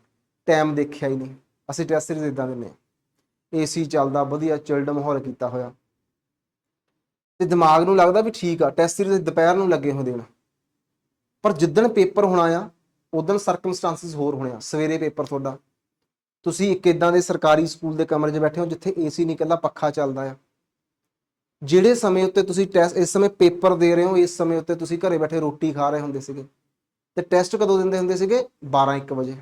ਟਾਈਮ ਦੇਖਿਆ ਹੀ ਨਹੀਂ। ਅਸੀਂ ਟੈਸਟ ਸੀਰੀਜ਼ ਇਦਾਂ ਦਿੰਨੇ ਆ ਏਸੀ ਚੱਲਦਾ, ਵਧੀਆ ਚਿਲਡ ਮਾਹੌਲ ਕੀਤਾ ਹੋਇਆ। ਤੇ ਦਿਮਾਗ ਨੂੰ ਲੱਗਦਾ ਵੀ ਠੀਕ ਆ ਟੈਸਟ ਸੀਰੀਜ਼ ਦੁਪਹਿਰ ਨੂੰ ਲੱਗੇ ਹੋਏ ਦੇਣ ਪਰ ਜਿੱਦਣ ਪੇਪਰ ਹੋਣਾ ਆ ਉਦੋਂ ਸਰਕਮਸਟੈਂਸਸ ਹੋਰ ਹੋਣੇ ਆ। ਸਵੇਰੇ ਪੇਪਰ ਤੁਹਾਡਾ। ਤੁਸੀਂ ਇੱਕ ਇਦਾਂ ਦੇ ਸਰਕਾਰੀ ਸਕੂਲ ਦੇ ਕਮਰੇ 'ਚ ਬੈਠੇ ਹੋ, ਜਿੱਥੇ ਏਸੀ ਨਹੀਂ ਇਕੱਲਾ, ਪੱਖਾ ਚੱਲਦਾ ਆ। ਜਿਹੜੇ ਸਮੇਂ ਉੱਤੇ ਤੁਸੀਂ ਟੈਸਟ ਇਸ ਸਮੇਂ ਪੇਪਰ ਦੇ ਰਹੇ ਹੋ, ਇਸ ਸਮੇਂ ਉੱਤੇ ਤੁਸੀਂ ਘਰੇ ਬੈਠੇ ਰੋਟੀ ਖਾ ਰਹੇ ਹੁੰਦੇ ਸੀਗੇ। ਤੇ ਟੈਸਟ ਕਦੋਂ ਦਿੰਦੇ ਹੁੰਦੇ ਸੀਗੇ? 12 1 ਵਜੇ।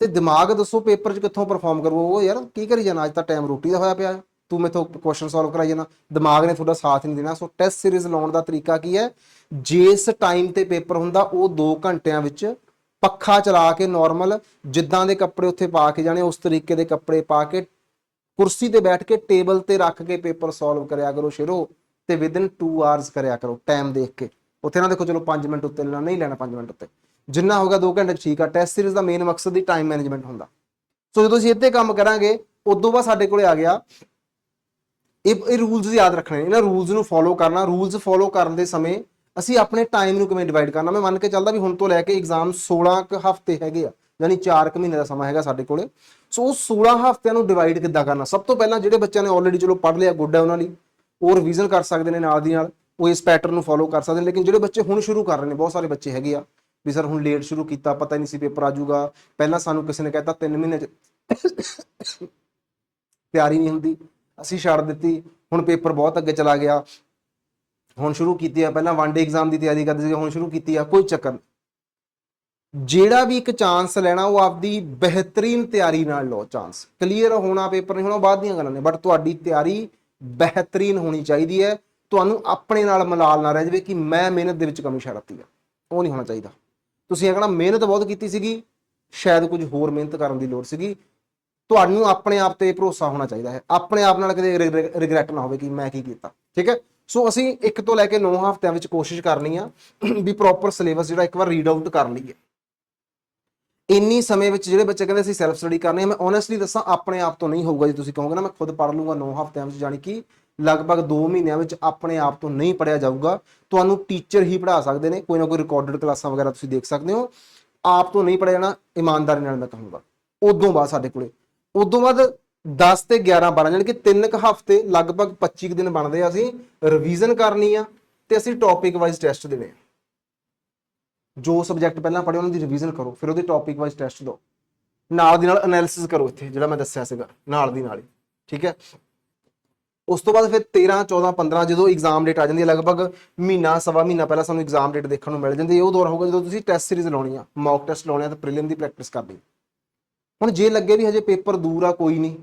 ਤੇ ਦਿਮਾਗ ਦੱਸੋ ਪੇਪਰ 'ਚ ਕਿੱਥੋਂ ਪਰਫਾਰਮ ਕਰੂ ਉਹ ਯਾਰ ਕੀ ਕਰੀ ਜਾਣਾ? ਅੱਜ ਤਾਂ ਟਾਈਮ ਰੋਟੀ ਦਾ ਹੋਇਆ ਪਿਆ। ਤੂੰ ਮੈਥੋਂ ਕੁਐਸਚਨ ਸੋਲਵ ਕਰਾਈ ਜਾਣਾ। ਦਿਮਾਗ ਨੇ ਤੁਹਾਡਾ ਸਾਥ ਨਹੀਂ ਦੇਣਾ। ਸੋ ਟੈਸਟ ਸੀਰੀਜ਼ ਲਾਉਣ ਦਾ ਤਰੀਕਾ ਕੀ ਹੈ? ਜਿਸ ਟਾਈਮ ਤੇ ਪੇਪਰ ਹੁੰਦਾ, ਉਹ 2 ਘੰਟਿਆਂ ਵਿੱਚ ਪੱਖਾ ਚਲਾ ਕੇ ਨਾਰਮਲ ਜਿੱਦਾਂ ਦੇ ਕੱਪੜੇ ਉੱਥੇ ਪਾ ਕੇ ਜਾਣੇ, ਉਸ ਤਰੀਕੇ ਦੇ ਕੱਪੜੇ ਪਾ ਕੇ ਕੁਰਸੀ ਤੇ ਬੈਠ ਕੇ ਟੇਬਲ ਤੇ ਰੱਖ ਕੇ ਪੇਪਰ ਸੋਲਵ ਕਰਿਆ ਕਰੋ ਸ਼ੇਰੋ ਤੇ ਵਿਦਨ 2 ਆਵਰਸ ਕਰਿਆ ਕਰੋ ਟਾਈਮ ਦੇਖ ਕੇ। ਉੱਥੇ ਨਾ ਦੇਖੋ ਚਲੋ 5 ਮਿੰਟ ਉੱਤੇ ਲੈਣਾ, ਨਹੀਂ ਲੈਣਾ 5 ਮਿੰਟ ਉੱਤੇ। ਜਿੰਨਾ ਹੋਗਾ 2 ਘੰਟੇ ਠੀਕ ਆ ਟੈਸਟ ਸੀਰੀਜ਼ ਦਾ ਮੇਨ ਮਕਸਦ ਹੀ ਟਾਈਮ ਮੈਨੇਜਮੈਂਟ ਹੁੰਦਾ। ਸੋ ਜਦੋਂ ਅਸੀਂ ਇੱਥੇ ਕੰਮ ਕਰਾਂਗੇ, ਉਦੋਂ ਬਾਅਦ ਸਾਡੇ ਕੋਲੇ ਆ ਗਿਆ, ਇਹ ਇਹ ਰੂਲਸ ਯਾਦ ਰੱਖਣੇ ਇਹਨਾਂ ਰੂਲਸ ਨੂੰ ਫੋਲੋ ਕਰਨਾ ਰੂਲਸ ਫੋਲੋ ਕਰਨ ਦੇ ਸਮੇਂ ਅਸੀਂ ਆਪਣੇ ਟਾਈਮ ਨੂੰ ਕਿਵੇਂ ਡਿਵਾਈਡ ਕਰਨਾ? ਮੈਂ ਮੰਨ ਕੇ ਚੱਲਦਾ ਵੀ ਹੁਣ ਤੋਂ ਲੈ ਕੇ ਐਗਜ਼ਾਮ 16 ਕੁ ਹਫ਼ਤੇ ਹੈਗੇ ਆ, ਯਾਨੀ 4 ਕੁ ਮਹੀਨੇ ਦਾ ਸਮਾਂ ਹੈਗਾ ਸਾਡੇ ਕੋਲੇ। ਸੋ ਉਹ 16 ਹਫ਼ਤਿਆਂ ਨੂੰ ਡਿਵਾਈਡ ਕਿੱਦਾਂ ਕਰਨਾ? ਸਭ ਤੋਂ ਪਹਿਲਾਂ ਜਿਹੜੇ ਬੱਚਿਆਂ ਨੇ ਆਲਰੇਡੀ ਚਲੋ ਪੜ੍ਹ ਲਿਆ, ਗੁੱਡ ਹੈ ਉਹਨਾਂ ਲਈ। ਉਹ ਰਿਵੀਜ਼ਨ ਕਰ ਸਕਦੇ ਨੇ ਨਾਲ ਦੀ ਨਾਲ। ਉਹ ਇਸ ਪੈਟਰਨ ਨੂੰ ਫੋਲੋ ਕਰ ਸਕਦੇ ਨੇ। ਲੇਕਿਨ ਜਿਹੜੇ ਬੱਚੇ ਹੁਣ ਸ਼ੁਰੂ ਕਰ ਰਹੇ ਨੇ, ਬਹੁਤ ਸਾਰੇ ਬੱਚੇ ਹੈਗੇ ਆ ਵੀ ਸਰ ਹੁਣ ਲੇਟ ਸ਼ੁਰੂ ਕੀਤਾ, ਪਤਾ ਹੀ ਨਹੀਂ ਸੀ ਪੇਪਰ ਆ ਜਾਊਗਾ। ਪਹਿਲਾਂ ਸਾਨੂੰ ਕਿਸੇ ਨੇ ਕਹਿਤਾ 3 ਮਹੀਨੇ ਚ ਤਿਆਰੀ ਨਹੀਂ ਹੁੰਦੀ, ਅਸੀਂ ਛੱਡ ਦਿੱਤੀ, ਹੁਣ ਪੇਪਰ ਬਹੁਤ ਅੱਗੇ ਚਲਾ ਗਿਆ। ਹੁਣ ਸ਼ੁਰੂ ਕੀਤੀ ਆ, ਪਹਿਲਾਂ ਵਨ ਡੇ ਐਗਜ਼ਾਮ ਦੀ ਤਿਆਰੀ ਕਰਦੇ ਸੀ ਹੁਣ ਸ਼ੁਰੂ ਕੀਤੀ ਆ, ਕੋਈ ਚੱਕਰ ਨਹੀਂ। ਜਿਹੜਾ ਵੀ ਇੱਕ ਚਾਂਸ ਲੈਣਾ, ਉਹ ਆਪਦੀ ਬਿਹਤਰੀਨ ਤਿਆਰੀ ਨਾਲ ਲਓ ਚਾਂਸ ਕਲੀਅਰ ਹੋਣਾ ਪੇਪਰ ਨਹੀਂ ਹੋਣਾ, ਉਹ ਬਾਅਦ ਦੀਆਂ ਗੱਲਾਂ ਨੇ ਬਟ ਤੁਹਾਡੀ ਤਿਆਰੀ ਬਿਹਤਰੀਨ ਹੋਣੀ ਚਾਹੀਦੀ ਹੈ। ਤੁਹਾਨੂੰ ਆਪਣੇ ਨਾਲ ਮਲਾਲ ਨਾ ਰਹਿ ਜਾਵੇ ਕਿ ਮੈਂ ਮਿਹਨਤ ਦੇ ਵਿੱਚ ਕਮੀ ਛੱਡਤੀ ਆ। ਉਹ ਨਹੀਂ ਹੋਣਾ ਚਾਹੀਦਾ। ਤੁਸੀਂ ਇਹ ਕਹਣਾ, ਮਿਹਨਤ ਬਹੁਤ ਕੀਤੀ ਸੀਗੀ, ਸ਼ਾਇਦ ਕੁਝ ਹੋਰ ਮਿਹਨਤ ਕਰਨ ਦੀ ਲੋੜ ਸੀਗੀ। ਤੁਹਾਨੂੰ ਆਪਣੇ ਆਪ ਤੇ ਭਰੋਸਾ ਹੋਣਾ ਚਾਹੀਦਾ ਹੈ। ਆਪਣੇ ਆਪ ਨਾਲ ਕਦੇ ਰਿਗਰੈਟ ਨਾ ਹੋਵੇ ਕਿ ਮੈਂ ਕੀ ਕੀਤਾ। ਠੀਕ ਹੈ? ਸੋ ਅਸੀਂ ਇੱਕ ਤੋਂ ਲੈ ਕੇ 9 ਹਫ਼ਤਿਆਂ ਵਿੱਚ ਕੋਸ਼ਿਸ਼ ਕਰਨੀ ਆ ਵੀ ਪ੍ਰੋਪਰ ਸਿਲੇਬਸ ਜਿਹੜਾ ਇੱਕ ਵਾਰ ਰੀਡ ਆਊਟ ਕਰ ਲਈਏ। ਇੰਨੀ ਸਮੇਂ ਵਿੱਚ ਜਿਹੜੇ ਬੱਚੇ ਕਹਿੰਦੇ ਅਸੀਂ ਸੈਲਫ ਸਟੱਡੀ ਕਰਨੀ ਹੈ ਮੈਂ ਓਨੈਸਟਲੀ ਦੱਸਾਂ, ਆਪਣੇ ਆਪ ਤੋਂ ਨਹੀਂ ਹੋਊਗਾ। ਜੇ ਤੁਸੀਂ ਕਹੋਗੇ ਨਾ, ਮੈਂ ਖੁਦ ਪੜ੍ਹ ਲੂੰਗਾ 9 ਹਫ਼ਤਿਆਂ ਵਿੱਚ, ਜਾਣੀ ਕਿ ਲਗਭਗ 2 ਮਹੀਨਿਆਂ ਵਿੱਚ ਆਪਣੇ ਆਪ ਤੋਂ ਨਹੀਂ ਪੜਿਆ ਜਾਊਗਾ। ਤੁਹਾਨੂੰ ਟੀਚਰ ਹੀ ਪੜ੍ਹਾ ਸਕਦੇ ਨੇ, ਕੋਈ ਨਾ ਕੋਈ ਰਿਕਾਰਡਡ ਕਲਾਸਾਂ ਵਗੈਰਾ ਤੁਸੀਂ ਦੇਖ ਸਕਦੇ ਹੋ। ਆਪ ਤੋਂ ਨਹੀਂ ਪੜਿਆ ਜਾਣਾ, ਇਮਾਨਦਾਰੀ ਨਾਲ ਮੈਂ ਕਹੂੰਗਾ। ਉਦੋਂ ਬਾਅਦ ਸਾਡੇ ਕੋਲੇ, ਉਦੋਂ ਬਾਅਦ 10 ਤੇ 11 12 ਜਾਣੀ ਕਿ 3 ਕੁ ਹਫ਼ਤੇ, ਲਗਭਗ 25 ਕੁ ਦਿਨ ਬਣਦੇ ਆ ਅਸੀਂ ਰਿਵੀਜ਼ਨ ਕਰਨੀ ਆ ਤੇ ਅਸੀਂ ਟੌਪਿਕ ਵਾਈਜ਼ ਟੈਸਟ ਦੇਣੇ ਆ। ਜੋ ਸਬਜੈਕਟ ਪਹਿਲਾਂ ਪੜ੍ਹੇ ਉਹਨਾਂ ਦੀ ਰਿਵੀਜ਼ਨ ਕਰੋ, ਫਿਰ ਉਹਦੇ ਟੌਪਿਕ ਵਾਈਜ਼ ਟੈਸਟ ਦਿਓ। ਨਾਲ ਦੀ ਨਾਲ ਐਨਾਲਿਸਿਸ ਕਰੋ ਇੱਥੇ, ਜਿਹੜਾ ਮੈਂ ਦੱਸਿਆ ਸੀਗਾ, ਨਾਲ ਦੀ ਨਾਲ ਹੀ, ਠੀਕ ਹੈ? ਉਸ ਤੋਂ ਬਾਅਦ ਫਿਰ 13 14 15 ਜਦੋਂ ਐਗਜ਼ਾਮ ਡੇਟ ਆ ਜਾਂਦੀ ਹੈ, ਲਗਭਗ ਮਹੀਨਾ, ਸਵਾ ਮਹੀਨਾ ਪਹਿਲਾਂ ਸਾਨੂੰ ਐਗਜ਼ਾਮ ਡੇਟ ਦੇਖਣ ਨੂੰ ਮਿਲ ਜਾਂਦੀ ਹੈ। ਉਹ ਦੌਰ ਹੋਊਗਾ ਜਦੋਂ ਤੁਸੀਂ ਟੈਸਟ ਸੀਰੀਜ਼ ਲਾਉਣੀ ਆ ਮੌਕ ਟੈਸਟ ਲਾਉਣੇ ਆ ਤੇ ਪ੍ਰੀਲਿਮ ਦੀ ਪ੍ਰੈਕਟਿਸ ਕਰਨੀ। ਹੁਣ ਜੇ ਲੱਗੇ ਵੀ ਹਜੇ ਪੇਪਰ ਦੂਰ ਆ, ਕੋਈ ਨਹੀਂ,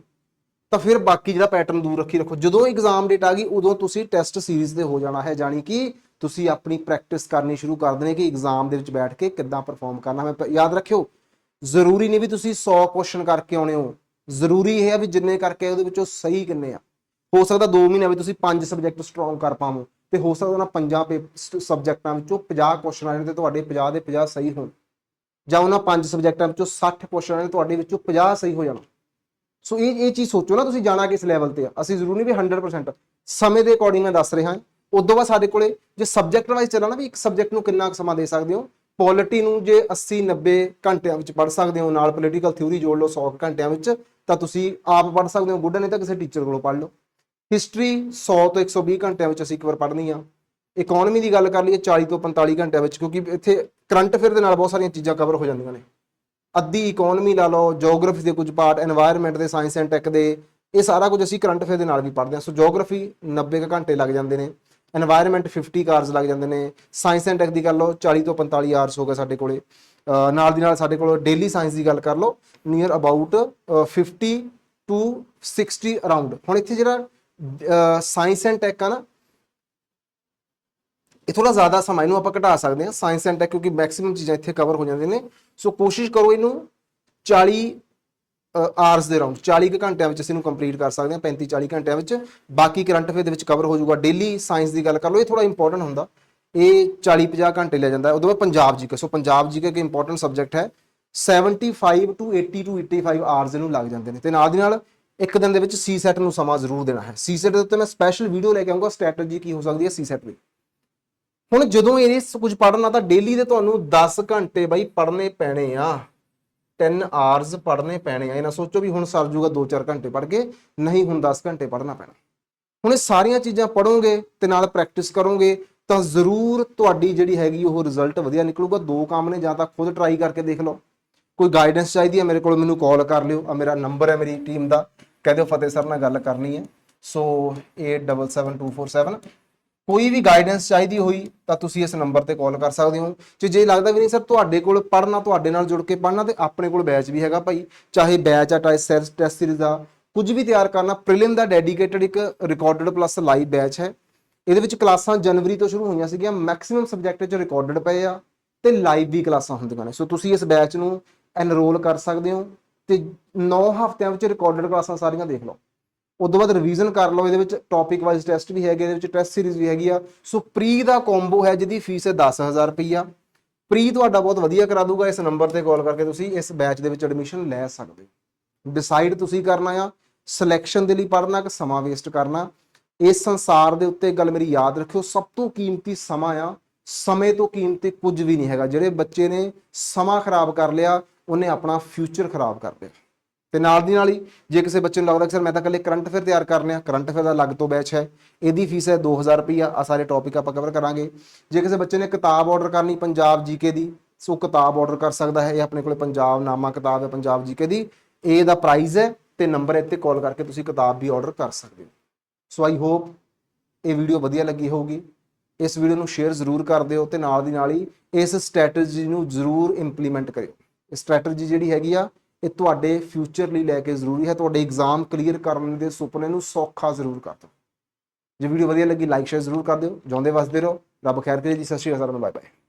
ਤਾਂ ਫਿਰ ਬਾਕੀ ਜਿਹੜਾ ਪੈਟਰਨ ਦੂਰ ਰੱਖੀ ਰੱਖੋ। ਜਦੋਂ ਐਗਜ਼ਾਮ ਡੇਟ ਆ ਗਈ, ਉਦੋਂ ਤੁਸੀਂ ਟੈਸਟ ਸੀਰੀਜ਼ ਤੇ ਹੋ ਜਾਣਾ ਹੈ ਜਾਣੀ ਕਿ ਤੁਸੀਂ ਆਪਣੀ ਪ੍ਰੈਕਟਿਸ ਕਰਨੀ ਸ਼ੁਰੂ ਕਰ ਦੇਣੀ ਕਿ ਐਗਜ਼ਾਮ ਦੇ ਵਿੱਚ ਬੈਠ ਕੇ ਕਿੱਦਾਂ ਪਰਫਾਰਮ ਕਰਨਾ। ਹੈ ਯਾਦ ਰੱਖਿਓ, ਜ਼ਰੂਰੀ ਨਹੀਂ ਵੀ ਤੁਸੀਂ 100 ਕੁਐਸਚਨ ਕਰਕੇ ਆਉਣੇ ਹੋ। ਜ਼ਰੂਰੀ ਇਹ ਹੈ ਵੀ ਜਿੰਨੇ ਕਰਕੇ ਉਹਦੇ ਵਿੱਚੋਂ ਸਹੀ ਕਿੰਨੇ ਆ। ਹੋ ਸਕਦਾ 2 ਮਹੀਨਿਆਂ ਵਿੱਚ ਤੁਸੀਂ ਪੰਜ ਸਬਜੈਕਟ ਸਟਰੋਂਗ ਕਰ ਪਾਵੋ ਤੇ ਹੋ ਸਕਦਾ ਉਹਨਾਂ ਪੰਜਾਂ ਸਬਜੈਕਟਾਂ ਵਿੱਚੋਂ 50 ਕੁਐਸਚਨ ਆ ਜਾਣ ਤੇ ਤੁਹਾਡੇ 50 ਦੇ 50 ਸਹੀ ਹੋਣ। ਜਾਂ ਉਹਨਾਂ ਪੰਜ ਸਬਜੈਕਟਾਂ ਵਿੱਚੋਂ 60 ਕੁਐਸਚਨ ਆਣੇ ਤੁਹਾਡੇ ਵਿੱਚੋਂ 50 ਸਹੀ ਹੋ ਜਾਣਾ। ਸੋ ਇਹ ਇਹ ਚੀਜ਼ ਸੋਚੋ ਨਾ, ਤੁਸੀਂ ਜਾਣਾ ਕਿਸ ਲੈਵਲ ਤੇ ਆ। ਅਸੀਂ ਜ਼ਰੂਰੀ ਨਹੀਂ ਵੀ 100% ਸਮੇਂ ਦੇ ਅਕੋਰਡਿੰਗ ਮੈਂ ਦੱਸ ਰਿਹਾ। ਉਦੋਂ ਬਾਅਦ ਸਾਡੇ ਕੋਲੇ ਜੇ ਸਬਜੈਕਟ ਵਾਈਜ਼ ਚੱਲਣਾ ਵੀ ਇੱਕ ਸਬਜੈਕਟ ਨੂੰ ਕਿੰਨਾ ਕੁ ਸਮਾਂ ਦੇ ਸਕਦੇ ਹੋ? ਪੋਲਿਟੀ ਨੂੰ ਜੇ 80 90 ਘੰਟਿਆਂ ਵਿੱਚ ਪੜ੍ਹ ਸਕਦੇ ਹੋ, ਨਾਲ ਪੋਲੀਟੀਕਲ ਥਿਊਰੀ ਜੋੜ ਲਓ 100 ਘੰਟਿਆਂ ਵਿੱਚ, ਤਾਂ ਤੁਸੀਂ ਆਪ ਪੜ੍ਹ ਸਕਦੇ ਹੋ। ਗੁੱਡ ਨਹੀਂ ਤਾਂ ਕਿਸੇ ਟੀਚਰ ਕੋਲੋਂ ਪੜ੍ਹ ਲਓ। ਹਿਸਟਰੀ 100 ਤੋਂ 120 ਘੰਟਿਆਂ ਵਿੱਚ ਅਸੀਂ ਇੱਕ ਵਾਰ ਪੜ੍ਹਨੀ ਆ। ਇਕਨੋਮੀ ਦੀ ਗੱਲ ਕਰ ਲਈਏ 40 ਤੋਂ 45 ਘੰਟਿਆਂ ਵਿੱਚ, ਕਿਉਂਕਿ ਇੱਥੇ ਕਰੰਟ ਅਫੇਅਰ ਦੇ ਨਾਲ ਬਹੁਤ ਸਾਰੀਆਂ ਚੀਜ਼ਾਂ ਕਵਰ ਹੋ ਜਾਂਦੀਆਂ ਨੇ। ਅੱਧੀ ਇਕਨੋਮੀ ਲਾ ਲਓ ਜੀਓਗ੍ਰਾਫੀ ਦੇ ਕੁਝ ਪਾਰਟ এনवायरमेंट ਦੇ ਸਾਇੰਸ ਐਂਡ ਟੈਕ ਦੇ, ਇਹ ਸਾਰਾ ਕੁਝ ਅਸੀਂ ਕਰੰਟ ਅਫੇਅਰ ਦੇ ਨਾਲ ਵੀ ਪੜ੍ਹਦੇ ਹਾਂ। ਸੋ ਜੀਓਗ੍ਰਾਫੀ 90 ਘੰਟੇ ਲੱਗ ਜਾਂਦੇ ਨੇ। এনवायरमेंट 50 ਕਾਰਸ ਲੱਗ ਜਾਂਦੇ ਨੇ। ਸਾਇੰਸ ਐਂਡ ਟੈਕ ਦੀ ਗੱਲ ਲਓ 40 ਤੋਂ 45 ਆਰਸ ਹੋ ਗਏ ਸਾਡੇ ਕੋਲੇ। ਨਾਲ ਦੀ ਨਾਲ ਸਾਡੇ ਕੋਲ ਡੇਲੀ ਸਾਇੰਸ ਦੀ ਗੱਲ ਕਰ ਲਓ ਨੀਅਰ ਅਬਾਊਟ 50 ਟੂ 60 ਅਰਾਊਂਡ ਹੁਣ ਇੱਥੇ ਜਿਹੜਾ ਸਾਇੰਸ ਐਂਡ ਟੈਕ ਆ ਨਾ, ਇਹ ਥੋੜਾ ਜ਼ਿਆਦਾ ਸਮਾਂ ਇਹਨੂੰ ਆਪਾਂ ਘਟਾ ਸਕਦੇ ਹਾਂ ਸਾਇੰਸ ਐਂਡ ਟੈਕ ਕਿਉਂਕਿ ਮੈਕਸਿਮਮ ਚੀਜ਼ਾਂ ਇੱਥੇ ਕਵਰ ਹੋ ਜਾਂਦੀਆਂ ਨੇ। ਸੋ ਕੋਸ਼ਿਸ਼ ਕਰੋ ਇਹਨੂੰ 40 ਆਵਰਸ ਦੇ ਰਾਉਂਡ 40 ਕੁ ਘੰਟਿਆਂ ਵਿੱਚ ਅਸੀਂ ਇਹਨੂੰ ਕੰਪਲੀਟ ਕਰ ਸਕਦੇ ਹਾਂ 35 40 ਘੰਟਿਆਂ ਵਿੱਚ। ਬਾਕੀ ਕਰੰਟ ਅਫੇਅਰ ਦੇ ਵਿੱਚ ਕਵਰ ਹੋ ਜਾਊਗਾ। ਡੇਲੀ ਸਾਇੰਸ ਦੀ ਗੱਲ ਕਰ ਲਓ, ਇਹ ਥੋੜਾ ਇੰਪੋਰਟੈਂਟ ਹੁੰਦਾ। ਇਹ 40 50 ਘੰਟੇ ਲੈ ਜਾਂਦਾ। ਉਦੋਂ ਬਾਅਦ Punjab GK so Punjab GK ਇੱਕ ਇੰਪੋਰਟੈਂਟ ਸਬਜੈਕਟ ਹੈ। 75 ਟੂ 80 ਟੂ 85 ਆਵਰਸ ਇਹਨੂੰ ਲੱਗ ਜਾਂਦੇ ਨੇ। ਤੇ ਨਾਲ ਦੀ ਨਾਲ ਇੱਕ ਦਿਨ ਦੇ ਵਿੱਚ ਸੀ ਸੈਟ ਨੂੰ ਸਮਾਂ ਜ਼ਰੂਰ ਦੇਣਾ ਹੈ। ਸੀ ਸੈਟ ਦੇ ਉੱਤੇ ਮੈਂ ਸਪੈਸ਼ਲ ਵੀਡੀਓ ਲੈ ਕੇ ਆਉਂਗਾ ਸਟ੍ਰੈਟਜੀ ਕੀ ਹੋ ਸਕਦੀ ਹੈ ਸੀ ਸੈਟ ਲਈ ਹੁਣ ਜਦੋਂ ਇਹ ਕੁਝ ਪੜ੍ਹਨਾ ਤਾਂ ਡੇਲੀ ਦੇ ਤੁਹਾਨੂੰ 10 ਘੰਟੇ ਬਾਈ ਪੜ੍ਹਨੇ ਪੈਣੇ ਆ। 10 ਆਰਸ ਪੜ੍ਹਨੇ ਪੈਣੇ ਆ। ਇਹ ਨਾ ਸੋਚੋ ਵੀ ਹੁਣ ਸਰ ਜੂਗਾ 2-4 ਘੰਟੇ ਪੜ੍ਹ ਕੇ, ਨਹੀਂ ਹੁਣ 10 ਘੰਟੇ ਪੜ੍ਹਨਾ ਪੈਣਾ। ਹੁਣ ਇਹ ਸਾਰੀਆਂ ਚੀਜ਼ਾਂ ਪੜੋਗੇ ਤੇ ਨਾਲ ਪ੍ਰੈਕਟਿਸ ਕਰੋਗੇ, ਤਾਂ ਜ਼ਰੂਰ ਤੁਹਾਡੀ ਜਿਹੜੀ ਹੈਗੀ ਉਹ ਰਿਜ਼ਲਟ ਵਧੀਆ ਨਿਕਲੂਗਾ। ਦੋ ਕੰਮ ਨੇ, ਜਾਂ ਤਾਂ ਖੁਦ ਟਰਾਈ ਕਰਕੇ ਦੇਖ ਲਓ। ਕੋਈ ਗਾਈਡੈਂਸ ਚਾਹੀਦੀ ਹੈ, ਮੇਰੇ ਕੋਲ ਮੈਨੂੰ ਕਾਲ ਕਰ ਲਿਓ। ਆ ਮੇਰਾ ਨੰਬਰ ਹੈ, ਮੇਰੀ ਟੀਮ ਦਾ। ਕਹਿ ਦਿਓ ਫਤਿਹ ਸਰ ਨਾਲ ਗੱਲ ਕਰਨੀ ਹੈ। ਸੋ 877247 ਕੋਈ ਵੀ ਗਾਈਡੈਂਸ ਚਾਹੀਦੀ ਹੋਈ ਤਾਂ ਤੁਸੀਂ ਇਸ ਨੰਬਰ ਤੇ ਕਾਲ ਕਰ ਸਕਦੇ ਹੋ। ਜੇ ਜੇ ਲੱਗਦਾ ਵੀ ਨਹੀਂ ਸਰ ਤੁਹਾਡੇ ਕੋਲ ਪੜ੍ਹਨਾ, ਤੁਹਾਡੇ ਨਾਲ ਜੁੜ ਕੇ ਪੜ੍ਹਨਾ ਤੇ ਆਪਣੇ ਕੋਲ ਬੈਚ ਵੀ ਹੈਗਾ ਭਾਈ, ਚਾਹੇ ਬੈਚ ਆ ਟੈਸਟ ਟੈਸਟ ਸੀਰੀਜ਼ ਦਾ ਕੁਝ ਵੀ ਤਿਆਰ ਕਰਨਾ, ਪ੍ਰੀਲਿਮ ਦਾ ਡੈਡੀਕੇਟਡ ਇੱਕ ਰਿਕਾਰਡਡ ਪਲੱਸ ਲਾਈਵ ਬੈਚ ਹੈ। ਇਹਦੇ ਵਿੱਚ ਕਲਾਸਾਂ ਜਨਵਰੀ ਤੋਂ ਸ਼ੁਰੂ ਹੋਈਆਂ ਸੀਗੀਆਂ ਮੈਕਸਿਮਮ ਸਬਜੈਕਟ ਚ ਰਿਕਾਰਡਡ ਪਏ ਆ ਤੇ ਲਾਈਵ ਵੀ ਕਲਾਸਾਂ ਹੁੰਦੀਆਂ ਨੇ। ਸੋ ਤੁਸੀਂ ਇਸ ਬੈਚ ਨੂੰ ਐਨਰੋਲ ਕਰ ਸਕਦੇ ਹੋ। ਤੇ 9 ਹਫ਼ਤਿਆਂ ਵਿੱਚ ਰਿਕਾਰਡਡ ਕਲਾਸਾਂ ਸਾਰੀਆਂ ਦੇਖ ਲਓ। ਉਦੋਂ ਬਾਅਦ ਰਿਵੀਜ਼ਨ ਕਰ ਲਓ, ਇਹਦੇ ਵਿੱਚ ਟੌਪਿਕ ਵਾਈਜ਼ ਟੈਸਟ ਵੀ ਹੈਗੇ, ਇਹਦੇ ਵਿੱਚ ਟੈਸਟ ਸੀਰੀਜ਼ ਵੀ ਹੈਗੀ ਆ। ਸੋ ਪ੍ਰੀ ਦਾ ਕੰਬੋ ਹੈ ਜਿਹਦੀ ਫੀਸ ਹੈ 10000 ਰੁਪਈਆ। ਪ੍ਰੀ ਤੁਹਾਡਾ ਬਹੁਤ ਵਧੀਆ ਕਰਾ ਦੂਗਾ ਇਸ ਨੰਬਰ ਤੇ ਕਾਲ ਕਰਕੇ, ਤੁਸੀਂ ਇਸ ਬੈਚ ਦੇ ਵਿੱਚ ਐਡਮਿਸ਼ਨ ਲੈ ਸਕਦੇ ਹੋ। ਡਿਸਾਈਡ ਤੁਸੀਂ ਕਰਨਾ ਆ ਸਿਲੈਕਸ਼ਨ ਦੇ ਲਈ ਪੜ੍ਹਨਾ ਕਿ ਸਮਾਂ ਵੇਸਟ ਕਰਨਾ। ਇਸ ਸੰਸਾਰ ਦੇ ਉੱਤੇ ਗੱਲ ਮੇਰੀ ਯਾਦ ਰੱਖਿਓ, ਸਭ ਤੋਂ ਕੀਮਤੀ ਸਮਾਂ ਆ, ਸਮੇਂ ਤੋਂ ਕੀਮਤੀ ਕੁਝ ਵੀ ਨਹੀਂ ਹੈਗਾ। ਜਿਹੜੇ ਬੱਚੇ ਨੇ ਸਮਾਂ ਖਰਾਬ ਕਰ ਲਿਆ ਉਹਨੇ ਆਪਣਾ ਫਿਊਚਰ ਖਰਾਬ ਕਰ ਲਿਆ। ਤੇ ਨਾਲ ਦੀ ਨਾਲ ਹੀ ਜੇ ਕਿਸੇ ਬੱਚੇ ਨੂੰ ਲੱਗਦਾ ਕਿ ਸਰ ਮੈਂ ਤਾਂ ਇਕੱਲੇ ਕਰੰਟ ਅਫੇਅਰ ਤਿਆਰ ਕਰਨੇ ਆ ਕਰੰਟ ਅਫੇਅਰ ਦਾ ਅਲੱਗ ਤੋਂ ਬੈਚ ਹੈ, ਇਹਦੀ ਫੀਸ ਹੈ 2000 ਰੁਪਈਆ ਆ ਸਾਰੇ ਟੌਪਿਕ ਆਪਾਂ ਕਵਰ ਕਰਾਂਗੇ। ਜੇ ਕਿਸੇ ਬੱਚੇ ਨੇ ਕਿਤਾਬ ਆਰਡਰ ਕਰਨੀ ਪੰਜਾਬ ਜੀਕੇ ਦੀ, ਸੋ ਕਿਤਾਬ ਆਰਡਰ ਕਰ ਸਕਦਾ ਹੈ, ਇਹ ਆਪਣੇ ਕੋਲੇ ਪੰਜਾਬ ਨਾਮਾ ਕਿਤਾਬ ਹੈ, ਪੰਜਾਬ ਜੀਕੇ ਦੀ। ਇਹ ਦਾ ਪ੍ਰਾਈਸ ਹੈ ਤੇ ਨੰਬਰ ਇੱਥੇ ਕਾਲ ਕਰਕੇ ਤੁਸੀਂ ਕਿਤਾਬ ਵੀ ਆਰਡਰ ਕਰ ਸਕਦੇ ਹੋ। ਸੋ ਆਈ ਹੋਪ ਇਹ ਵੀਡੀਓ ਵਧੀਆ ਲੱਗੀ ਹੋਊਗੀ। ਇਸ ਵੀਡੀਓ ਨੂੰ ਸ਼ੇਅਰ ਜ਼ਰੂਰ ਕਰ ਦਿਓ ਤੇ ਨਾਲ ਦੀ ਨਾਲ ਹੀ ਇਸ ਸਟ੍ਰੈਟਜੀ ਨੂੰ ਜ਼ਰੂਰ ਇੰਪਲੀਮੈਂਟ ਕਰਿਓ। ਸਟ੍ਰੈਟਜੀ ਜਿਹੜੀ ਹੈਗੀ ਆ, ਇਹ ਤੁਹਾਡੇ ਫਿਊਚਰ ਲਈ ਲੈ ਕੇ ਜ਼ਰੂਰੀ ਹੈ। ਤੁਹਾਡੇ ਐਗਜ਼ਾਮ ਕਲੀਅਰ ਕਰਨ ਦੇ ਸੁਪਨੇ ਨੂੰ ਸੌਖਾ ਜ਼ਰੂਰ ਕਰ ਦਿਓ। ਜੇ ਵੀਡੀਓ ਵਧੀਆ ਲੱਗੀ ਲਾਈਕ ਸ਼ੇਅਰ ਜ਼ਰੂਰ ਕਰ ਦਿਓ। ਜਿਉਂਦੇ ਵਸਦੇ ਰਹੋ। ਰੱਬ ਖੈਰ ਕਰੇ ਜੀ। ਸਤਿ ਸ਼੍ਰੀ ਅਕਾਲ ਬਾਏ ਬਾਏ